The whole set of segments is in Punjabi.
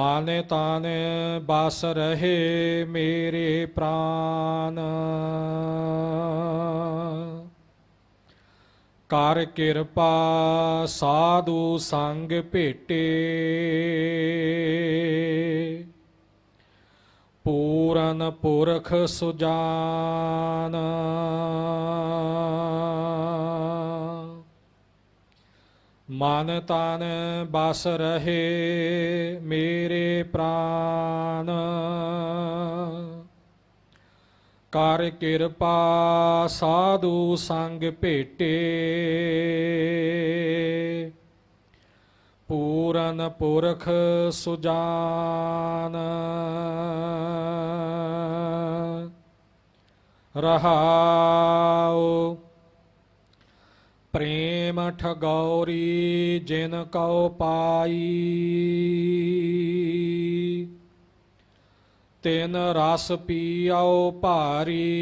ਮਾਨੇ ਤਾਨ ਬਸ ਰਹੇ ਮੇਰੇ ਪ੍ਰਾਨ। ਕਰ ਕਿਰਪਾ ਸਾਧੂ ਸੰਗ ਭੇਟੇ। ਪੂਰਨ ਪੁਰਖ ਸੁਜਾਨ। ਮਨ ਤਨ ਬਸ ਰਹੇ ਮੇਰੇ ਪ੍ਰਾਨ। ਕਰ ਕਿਰਪਾ ਸਾਧੂ ਸੰਗ ਭੇਟੇ। ਪੂਰਨ ਪੁਰਖ ਸੁਜਾਨ। ਰਹਾਉ ਪ੍ਰੇਮ ਠਗੌਰੀ ਜਿਨ ਕਉ ਪਾਈ। ਤਿਨ ਰਸ ਪੀਓ ਭਾਰੀ।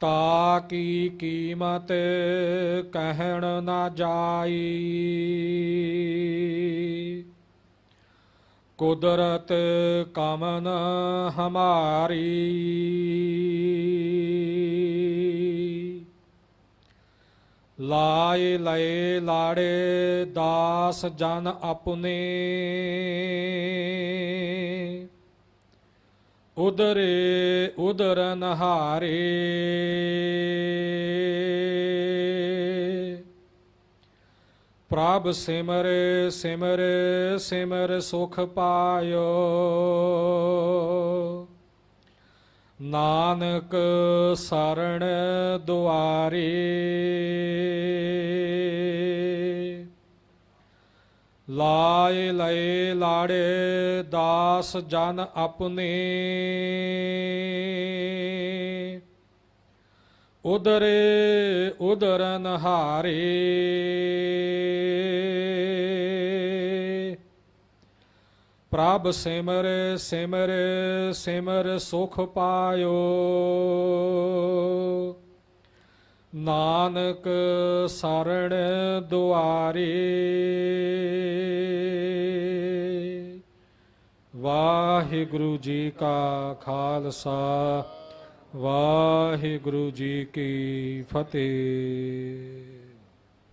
ਤਾ ਕੀ ਕੀਮਤ ਕਹਿਣ ਨਾ ਜਾਈ। ਕੁਦਰਤ ਕਮਨ ਹਮਾਰੀ। ਲਾਏ ਲਏ ਲਾੜੇ ਦਾਸ ਜਨ ਆਪਣੇ। ਉਦਰੇ ਉਦਰ ਨਹਾਰੇ ਪ੍ਰਭ ਸਿਮਰ ਸਿਮਰ ਸਿਮਰ ਸੁਖ ਪਾਇਓ। ਨਾਨਕ ਸਰਣ ਦੁਆਰੀ। ਲਾਏ ਲਏ ਲਾੜੇ ਦਾਸ ਜਨ ਆਪਣੇ। ਉਦਰੇ ਉਦਰ ਨਹਾਰੇ। ਪ੍ਰਭ ਸਿਮਰ ਸਿਮਰ ਸਿਮਰ ਸੁਖ ਪਾਇਓ। ਨਾਨਕ ਸਰਣ ਦੁਆਰੇ। ਵਾਹਿਗੁਰੂ ਜੀ ਕਾ ਖਾਲਸਾ। ਵਾਹਿਗੁਰੂ ਜੀ ਕੀ ਫਤਿਹ।